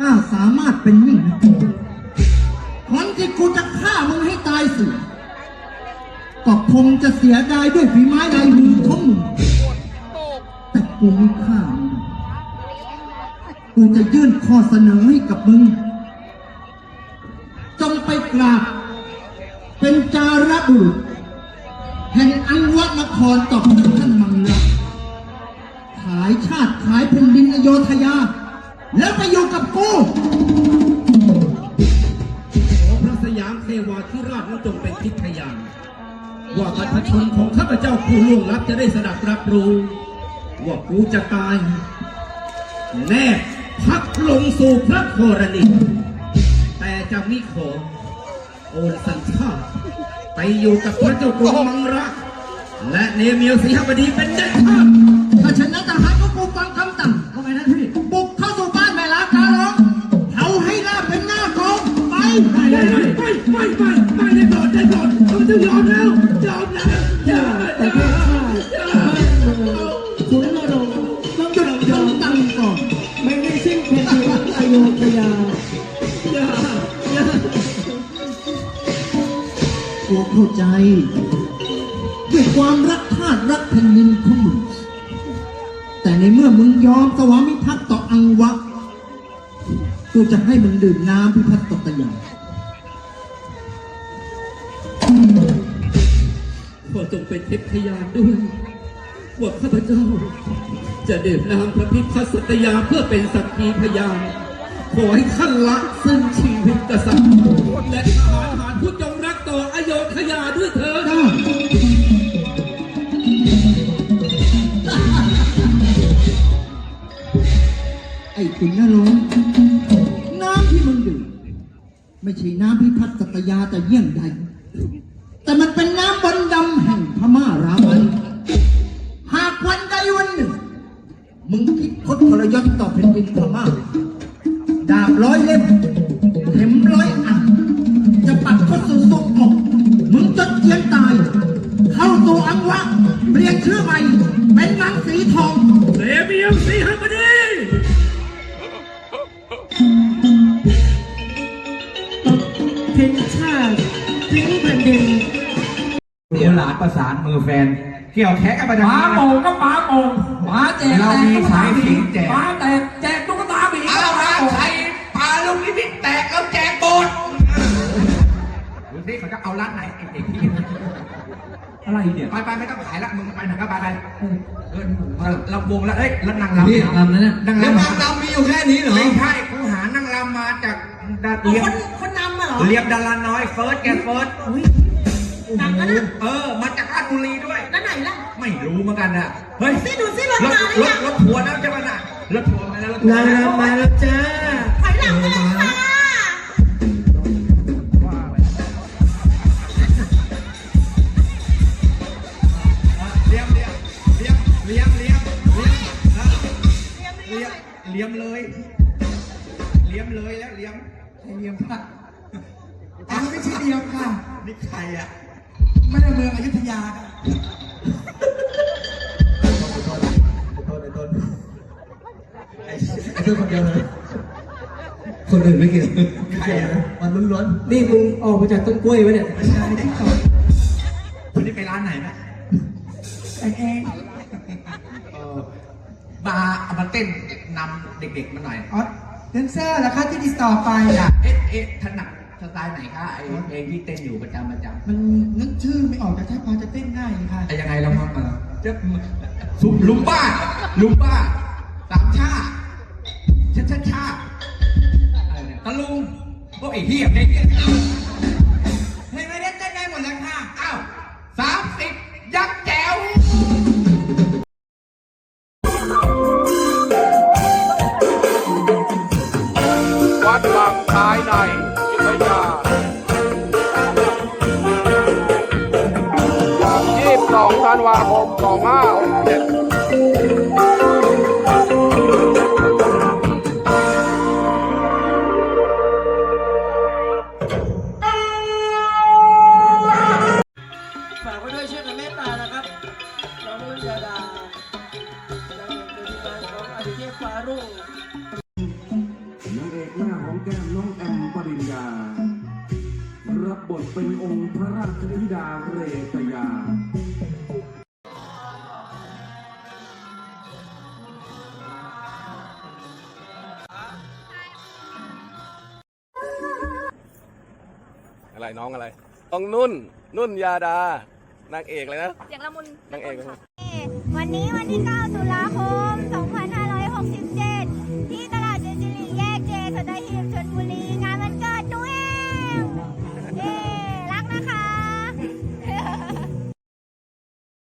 กล้าสามารถเป็นยิ่งนะคนที่กูจะฆ่ามึงให้ตายสิก็คงจะเสียดายด้วยฝีไม้ลายมือของมึงแต่กูไม่ฆ่ามึงกูจะยื่นข้อเสนอให้กับมึง จงไปกราบ เป็นจาระบุรุษแห่งอันวนครต่อท่านมังละขายชาติขายแผ่นดินอโยธยา แล้วไปอยู่กับกูขอพระสยามเทวาธิราชนั้นจงเป็นทิพยานว่าประชาชนของข้าพเจ้าผู้ล่วงลับจะได้สดับรับรู้ ว่ากูจะตาย แน่พักลงสู่พระโครณิแต่จะมิขอโอนสัญชาติไปอยู่กับพระเจ้ากรุงมังระและเนเมียวสีหบดีเป็นเด็ดขาดถ้าชนะทหารก็กูฟังคำสั่งทำไมนะ ไปไม่ไม่ไม่ไม่ไม่ได้โปรดได้โปรดเขาจะยอมแล้วยอมแล้วอย่าแต่เพชรชาติขุนนรงค์ต้องหยุดยอมคำสั่งก่อนไม่ได้สิ้นแผ่นดินอโยธยาอย่าอย่ากูเข้าใจด้วยความรักชาติรักแผ่นดินของมึงแต่ในเมื่อมึงยอมสวามิภักดิ์ต่ออังวะ กูจะให้มึงดื่มน้ำพิพัฒน์ตกยาขอจงเป็นเทพยานด้วยว่าข้าพเจ้า จะดื่มน้ำพระพิพัฒน์สัตยาเพื่อเป็นสักขีพยานขอให้ขั้นละซึ่งชีวิตกษัตริย์และทหารหารผู้จงรักต่ออโยธยาด้วยเถิดได้ไอ้ขุนนรงค์น้ำที่มึงดื่ม ไม่ใช่น้ำพิพัฒน์สัตยาแต่เยี่ยงใด แต่มันเป็นน้ำบนดำแห่งพม่ารามันหากวันใดวันหนึ่ง มึงคิดคดทรยศต่อแผ่นดินพม่า ดาบร้อยเล่มเข็มร้อยอัน จะปักเข้าสู่ทรงอกมึงจดเจียนตาย เข้าสู่อังวะเปลี่ยนชื่อใหม่ เป็นมังสีทองเสมียมสีหบดี ประสานมือแฟน เกี่ยวแขนกันไปทางหมานี้โป่งก็หมาโป่งหมาแจกเรามีสายสิงแจก หมาแตกแจกตุ๊กตาหมีเอามาใส่ปลาลูกนิมิตแตกแล้วแจกโบนดูสิเขาจะเอาร้านไหนไอ้เด็กที่อะไรเนี่ยไปไปไม่ต้องขายละมึงไปไหนก็ไปไปเออเราวงแล้วเอ้ยแล้วนางรำนี่นางรำนะเนี่ยนางแล้วรำนางรำมีอยู่แค่นี้เหรอไม่ใช่กูหานางรำมาจากดาเลียมคนคนนำอะเหรอเลียมดาราน้อยเฟิร์สแกเฟิร์ส หนังนั้นอะเออ มาจากราชบุรีด้วย แล้วไหนล่ะ ไม่รู้เหมือนกันนะเฮ้ยดูสิรถรถมาหรืรอถยังรถทัวร์นะใช่ไหมน่ะรถทัวร์มาแล้วรถทัวร์นางมาแล้วรำมาแล้วจ้าถอยหลังไปเลยค่ะ เลี้ยมเลี้ยมเลี้ยมเลี้ยมเลี้ยมเลี้ยมนะเลี้ยมเลี้ยมเลย เลี้ยมเลยแล้วเลี้ยมให้เลี้ยมค่ะอันนี้ไม่ใช่เดียวค่ะนี่ใครอะ ไม่ได้เมืองอยุธยาค่ะไอ้เพื่อนคนเดียวเลย คนอื่นไม่เกี่ยวใครอะมันล้วนนี่มึงออกมาจากต้นกล้วยไหมเนี่ย ๆไม่ใช่ที่ต่อวันนี้ไปร้านไหนนะไอ้เองเออบาร์เอามาเต้นนำเด็กๆมาหน่อย อ๋อแดนเซอร์เหรอคะที่ติดต่อไปอยาอะกเอ๊ะเอ๊ะถนัด สไตล์ไหนคะไอ้เพลงที่เต้นอยู่ประจำประจำมันนึกชื่อไม่ออกแต่ถ้าพอจะเต้นได้ค่ะไอ้ยังไงเรามาเออจะซุมลุมบ้าลุมบ้าสามชาชาชาชาอะไรเนี่ยตะลุงพวกไอ้เหี้ยไอ้เหี้ย วาคม2567ฝากไว้ด้วยช่วยกันเมตตานะครับน้องรุ่นยาดาดังเป็นทีมงานของอดิเทพฟารุ่งหน้าของแก้มน้องแอมปริญญา รับบทเป็นองค์พระราชธิดาเรต อะไรน้องอะไรต้องนุ่น นุ่นยาดา นางเอกเลยนะ เสียงละมุนนางเอกเลยนะ วันนี้วันที่ 9 ตุลาคม